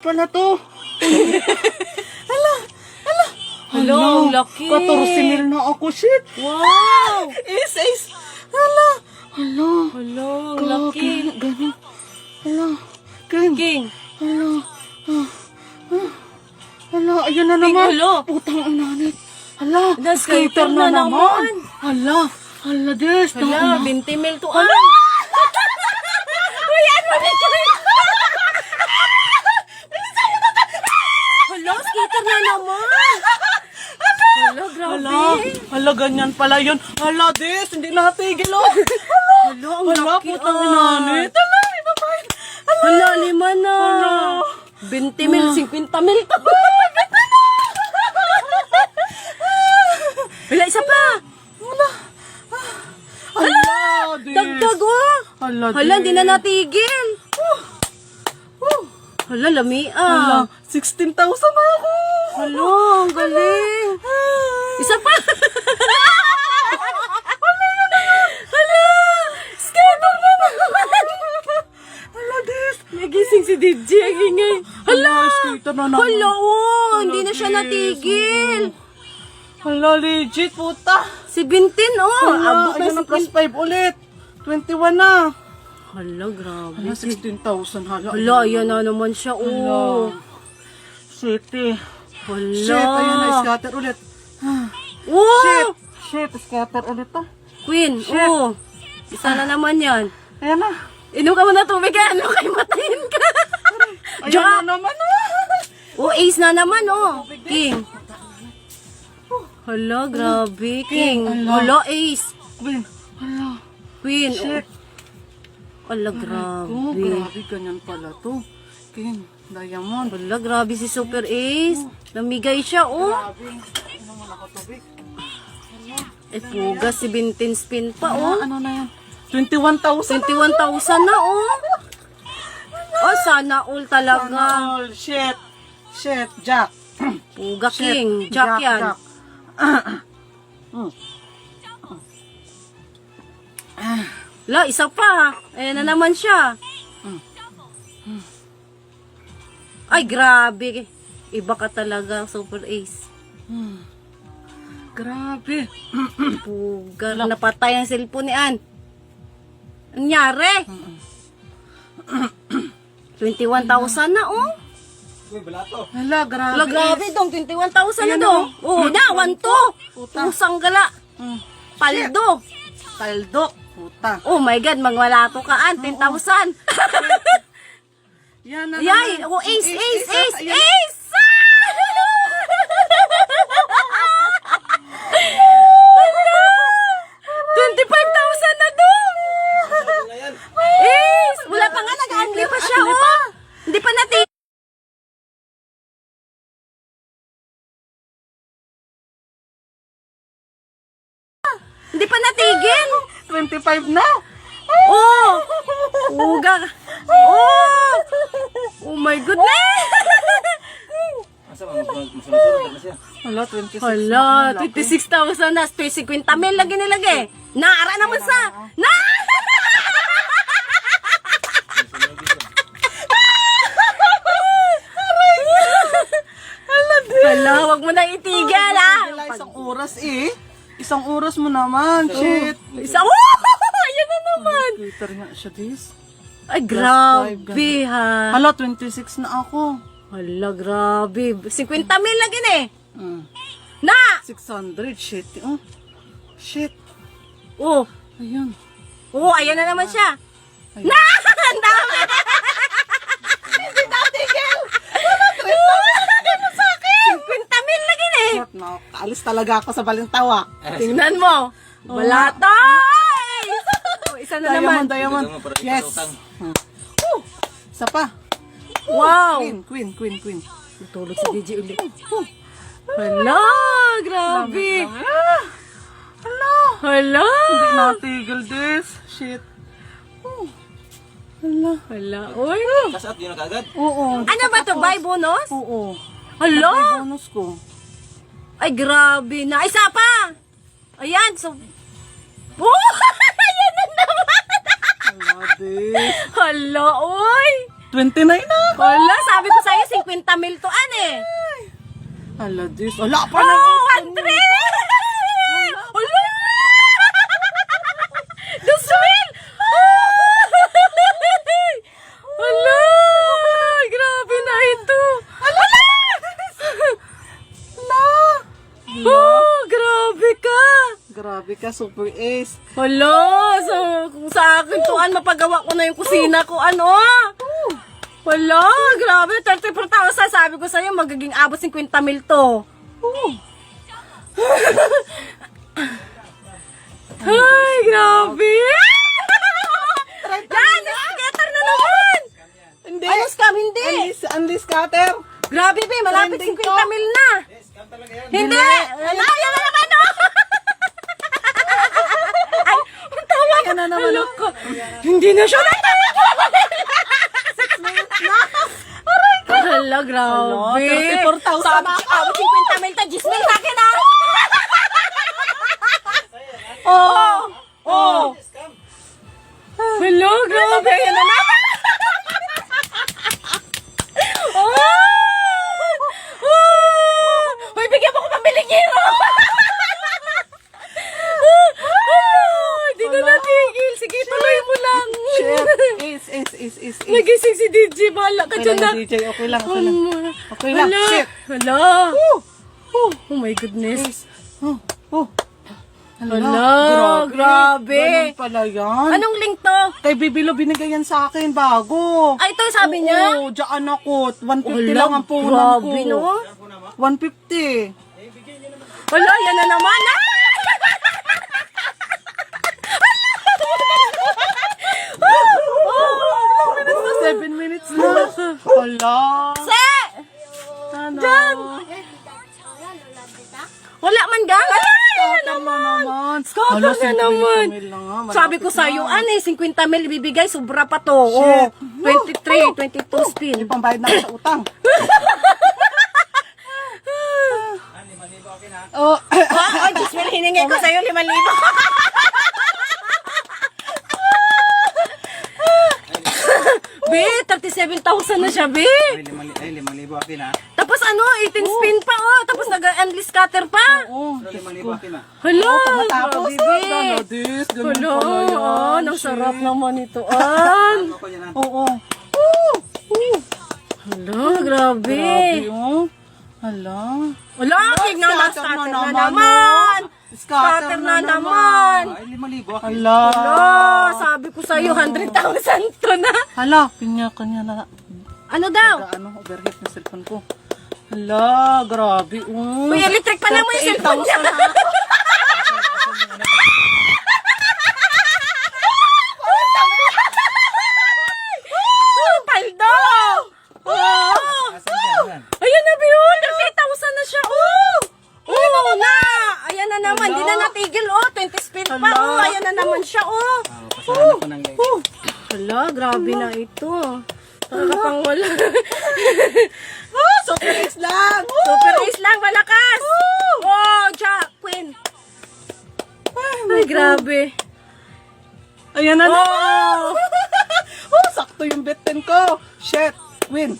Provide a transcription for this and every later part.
pala to. Hello, ang laki. 14 mil na ako, shit. Wow! Is, is. Hala. Hala. Hello, ang Laki. Ganun. Hala. King. King. Hala. Ah. Ah. Hala, ayun na King, naman. hello. Putang inanit. Hala. Na, skater na naman. Hala. Hala, des. Hala, 20 mil to. Hala! Uy, ano nito? Hala, skater na naman. Hala, grabe. Hala. Hala, ganyan pala yun. Hala, des. Hindi natigil, oh. Hala, ang Hala, laki. putang ah. inanit. Hala, ito pa. Hala, lima na. Hala. 20 mil, 50 mil to. Wala, isa pa. Hala, des. Dagdag, oh. Hala, Hala, hindi na natigil. Hala, lami Hala, ah. 16,000 na ako. Hala, ang galing. Isa pa. Hala, skater na naman. Hala, des. Nagising si DJ, ang ingay. Hala, skater na naman. hala, oh, hindi na siya natigil. Hala, legit, puta. Si Bintin, oh, Hala, na ayun na plus 5 ulit. 21 na. Hala, grabe. Hala, 16,000. Hala, Hala, ayan na naman siya, oh. Hala. City. Hala. Shit, ayun na, scatter ulit. Oh, Shit. Shit, scatter ulit to. Queen, oh. Isa na naman yan. Ayan na. Inom ka muna tubig ka, ano kay matayin ka. Ayan Diyan. na naman. ah. oh, ace na naman, oh. King. Hala, grabe, King. hala. Ace. Queen. Hala. Queen, Shit. oh. Hala, Oh, grabe. grabe, ganyan pala to. King, diamond. Hala, grabe si Super Ace. Namigay siya, oh. Grabe. Ano ako tubig? Puga si Bintin Spin pa, Oh, oh. ano na yan? 21,000. 21,000 na, oh. Oh, sana all talaga. Oh, shit. Shit, Jack. Puga Shit. King. Jack yan. Jack. Mm. La, isa pa. Ayan na naman siya. Ay, grabe. Iba ka talaga, Super Ace. Grabe. Puga. Napatay ang cellphone ni Ann. Anyari? 21,000 na, oh. Hala, grabe. Wala, grabe dong. 21,000 na Ayan, dong. Oh, na, 1 to. Puta. Pusang gala. Mm. Paldo. Taldo. Puta. Oh my God, magwala to ka, Ann. 10,000. Yan na Yay! naman. Oh, ace, ace, ace, ace! Twenty-five thousand na doon! Ace! Wala pa nga, nag-angli pa siya, oh! Hindi pa natin. Hindi pa natigil! 25 na. Oh! Uga! Oh! Oh my goodness! Hala, 26 Hala, na. 26,000 na. 50 mil lagi nilagay. Naara naman sa... Na! Hala, wag mo na itigil, ah. Wala isang oras eh. Isang oras mo naman. Shit. Isa, oh! Ayan na naman. Twitter nga siya, this. Ay, grabe, ha. Hala, 26 na ako. Hala, grabe. 50 mil lagi na eh. Mm. Na! 600. Shit. Oh. Shit. Oh, Ayun. oh, ayan na naman siya. Ayun. Na! Ang dami! Hindi natigil! 50 mil lagi na eh. Shit, no. Alis talaga ako sa balintawa. Tingnan mo. Wala to! Ay! Oh, isa na naman. Diamond, diamond. Yes. Hmm. Woo. Isa pa. Wow! Queen, queen, queen, queen. Natulog si DJ ulit. Hala! Grabe! Ah. Hala. Hala! Hindi natigil this. Shit. Oh. Hala. Hala! Uy! Kasat yun na kagad. Oo. Ano ba to? Buy bonus? Oo. Hala! May bonus ko. Ay, grabe na. Isa pa! Ayan, so... Oh! Ayan na naman! Hala, this. Oy! 29 na. Hala, sabi ko sa'yo, mil to an eh. Hala, Diyos. Wala pa Oh, na. 100! Ka, super ace. Hala! So, kung sa akin to, an, mapagawa ko na yung kusina ko, ano? Hala! Grabe, 34,000. Sabi ko sa'yo, magiging abot 50 mil to. Ay, grabe! Yan! Scatter na naman! Hindi. Ano scam? Hindi! Unleash, unleash cutter. Grabe, be, malapit Trending 50 to. mil na! Hindi! Yan Okay lang, na. DJ. Okay lang, okay lang. Okay lang. Hala. Shit. Hala. Oh, Oh, oh my goodness. Oh, oh. Hala, grabe. Ganun pala yan. Anong link to? Kay Bibilo binigay yan sa akin bago. Ay, ito sabi niya. Oo, dyan ako. 150 Hala, lang ang puhunan ko. grabe, no? 150. Wala, yan na naman. Ah! 7 minutes na. Hala. Se! Ano? Dyan! Wala man gang. Ala, yan na Scatter na naman. Hala, na 50 naman. mil na nga, malapit Sabi ko sa'yo, na. ano eh, 50 mil ibibigay, sobra pa to. Oh, 23, 22 spin. May pambayad na ako sa utang. oh, Ah, oh, Diyos mil, hiningi ko sa'yo 5,000. Be, 37,000 na siya, be. Ay, lima, ay, lima libo akin ha. Tapos ano, 18 spin pa, oh. Tapos nag-endless scatter pa. oh. Pero lima libo akin ha. Hala, Matapos, grabe, be. Hala, dis, ganun Hala, pala yan. ah, ang sarap naman ito, an. Ako yan ha. Oo. Oh, oh. Hala, grabe. Grabe, oh. Hala. Wala, tignan na, na na naman, oh. Scatter na naman. Ay, lima libo akin. Hala. Hala, sabi ko sa'yo, 100,000 to na. Hala, pinya kanya na. Ano daw? Ano, overheat na cellphone ko. Hala, grabe. Uy, electric pa lang mo yung cellphone niya. Ito. Nakakapang wala. Oh, super ace lang. Super ace lang, malakas! Oh, Jack, Queen. Ay, grabe. Ayan na na. Oh! oh, sakto yung bet 10 ko. Shit, win.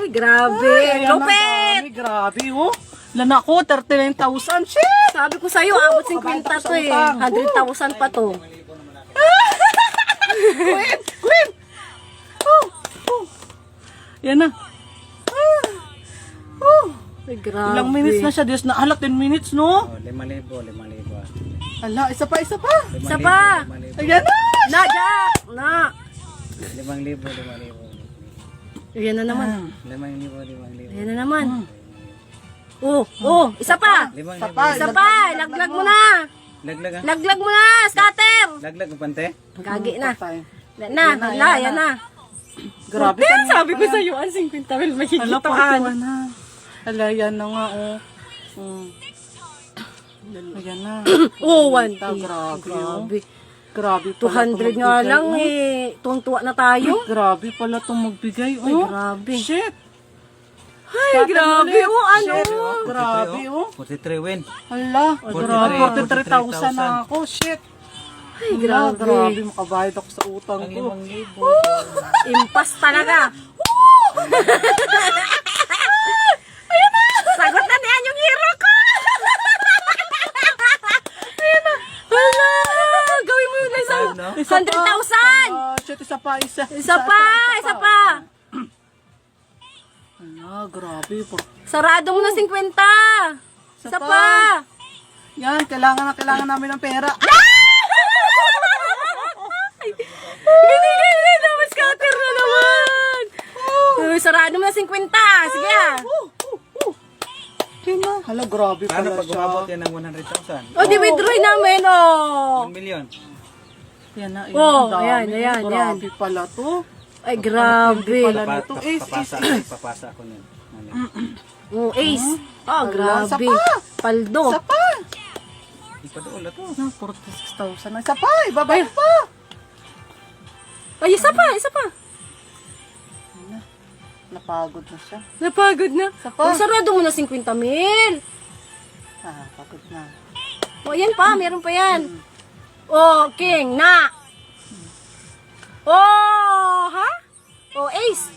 Ay, grabe. Na, Lupit! dami, Grabe, oh. Lana ko, 39,000. Shit. Sabi ko sa'yo, abot 50 to eh. 100,000 pa to. Queen, queen. Yan na. Ah. Oh. Ay, grabe. Ilang minutes na siya, Diyos na. Hala, 10 minutes, no? Oh, lima libo, lima libo. Hala, isa pa, isa pa. Lima Isa libo, pa. Lima libo. Ayan na. Na, Jack! Na! Limang libo, lima libo. Ayan na naman. Limang libo, limang libo. Ayan na naman. Oh, oh, isa pa. Limang Isa libo. pa. Isa pa. Laglag mo na. Laglag ha? Laglag mo na, scatter. Laglag ang pante? Gagi na. Patay. Na, na, na, yan na. Grabe. Kanina sabi ko yan. sa'yo, ang 50 mil Hala, makikituan. 41 na. Hala, yan na nga, oh. Mm. Ayan na. Oh, 1 Grabe, oh. Grabe. Grabe pala 200 itong nga magbigay, lang oh. eh. Tuntua na tayo. Grabe pala itong magbigay, oh. Ay, grabe. Shit. Ay, grabe. Oh, ano? Shit, oh. Grabe, oh. 43 win. Hala, grabe. 43,000 na ako. Shit. Ay, Wala, grabe. grabe, makabayad ako sa utang ko. limang libo. Impas talaga. Sagot na niyan yung hero ko! Ayun na! Hala! Gawin mo yun na isang Isa 100,000! Ah, shit, isa pa, isa. Isa pa! Isa pa! Ala, grabe po. Sarado mo na 50! Isa pa! pa! Yan, kailangan na kailangan namin ng pera. Ah! Sarado mo na 50. Sige ah. Yun na. Hala, grabe Paano pala pag siya. umabot yan ng 100,000? O, di withdraw namin, oh. 1 million. Yan na. Yan, Oh, ang dami. ayan, ayan, Grabe pala to. Ay, grabe. Pala nito. papasa, papasa ko nun. Ano? Oh, ace. Oh, grabe. isa pa. Paldo. Isa pa. Ipadool na to. Ano, 46,000 na. Isa pa. Ibaba pa. Ay, isa pa, isa pa. Napagod na siya. Napagod na. Isa pa. Oh, sarado mo na 50 mil. Ah, pagod na. O, yan pa, meron pa yan. Oh, king, na. Oh, ha? Oh, ace.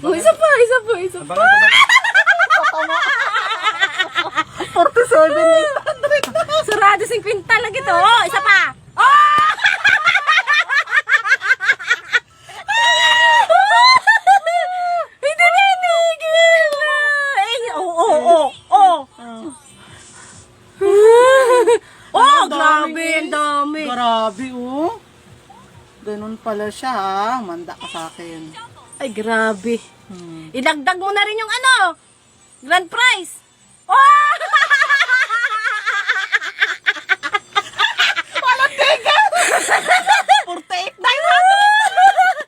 oh, isa pa, isa pa, isa pa. Abangan ko na. 47,800. Sarado 50 lang ito. Oh, isa pa. Oh! Hindi na inigil. Eh, oh, oh, oh, oh. Oh, grabe, ang dami. Grabe, oh. Ganun pala siya, ah. Manda ka sa akin. Ay, grabe. Hmm. Idagdag mo na rin yung ano, grand prize. Oh!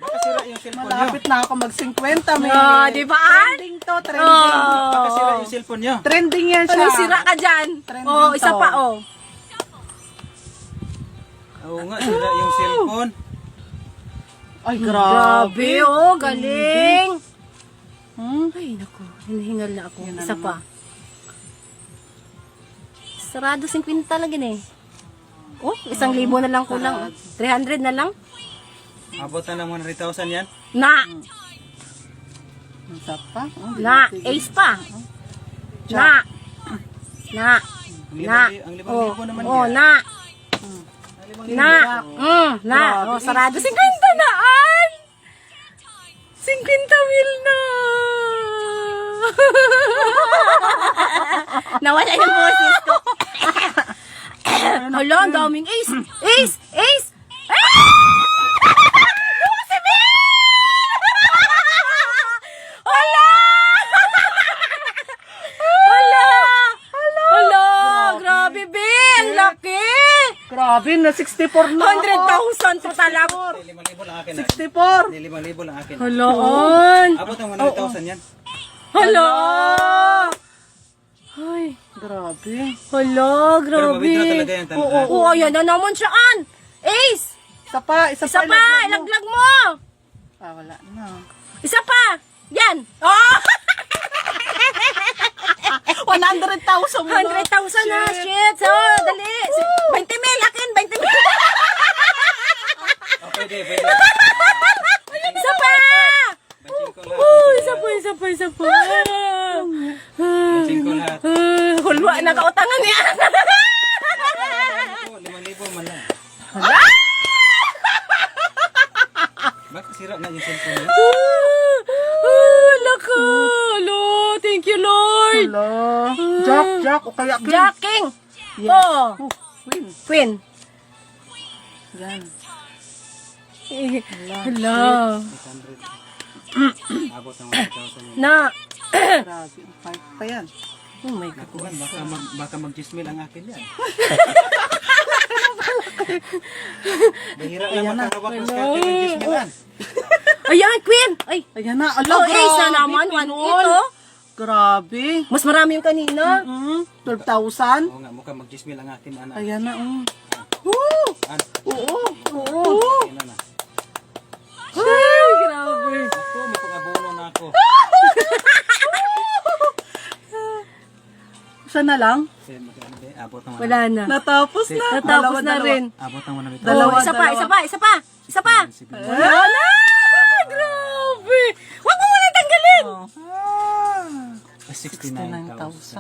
Makasira yung cellphone. Malapit na ako mag-50, may. Oh, di ba? Trending to, trending. Oh. Makasira yung cellphone nyo. Trending yan siya. Ano sira ka dyan? Trending Oh, isa to. pa, oh. Oo nga, sira yung cellphone. Ay, Grabe, grabe. oh, galing. Hmm? Ay, naku, hinihingal na ako. Yan na Isa pa. Sarado 50 talaga eh. Oh, isang libo na lang kulang. 300 na lang. Abot na ng 100,000 yan. Na, Isa pa. Oh, na, sige. ace pa. Na, na, Ang na. libang- ang libang Oh, libo naman oh, yan. na, Ang na, mm, na. Oh, sarado 50 naan. 50 mil na. Nawala yung boses ko. Hala, ang daming ace. Ace! Ace! Ah! Yung si Bill! Hala! Hala! Hala! Grabe, Bill! Laki! Grabe, na 64 na ako. 100,000 total ako. 5,000 lang akin. 64. 5,000 lang akin. Hala, on! Abot ng 100,000 yan. Hala! Ay, Grabe. hala, Pero grabe. mabitra talaga yan. Oo, oo, oo, ayan na naman siya, an. Ace! Isa pa, isa, Isa pa, ilaglag mo. ilaglag mo. Ah, wala na. Isa pa. Yan. Oh! 100,000 mo 100,000 na. Shit. So, dali. 20 mil, akin. 20 mil. Oh, pwede, pwede. Isa pa. Oh, isa pa, isa pa, isa pa. Bansing ko lahat. Ah, Hulwa na kautangan niya. Yan. Hala. 800. Abot ng 100,000 yan. Na. Grabe. Five pa yan. Oh my God. Nakuhan, baka, mag, baka mag-gismil ang akin yan. Bahira lang makahawak ng skate ng gismilan. Ayan, Queen. Ay, Ayan na. Ala, oh, grabe, naman. One Queen. Oh. Grabe. Mas marami yung kanina. Mm, 12,000. Oo nga, mukhang mag-gismil ang akin, anak. Ayan na. Mm. Woo! An, Oo. Oo. ayan na na. Ay, grabe. Ako, may pang-abono na ako. Isa na lang. Kasi magkano ba, abot ng Wala na. Natapos na. Natapos Dalawa, na dalawa. rin. Abot ng 100,000. Dalawa, Oh, isa pa, dalawa. isa pa, isa pa. Isa pa. Wala. Grabe. Huwag mo muna tanggalin. Ah. 69,000. 69,000.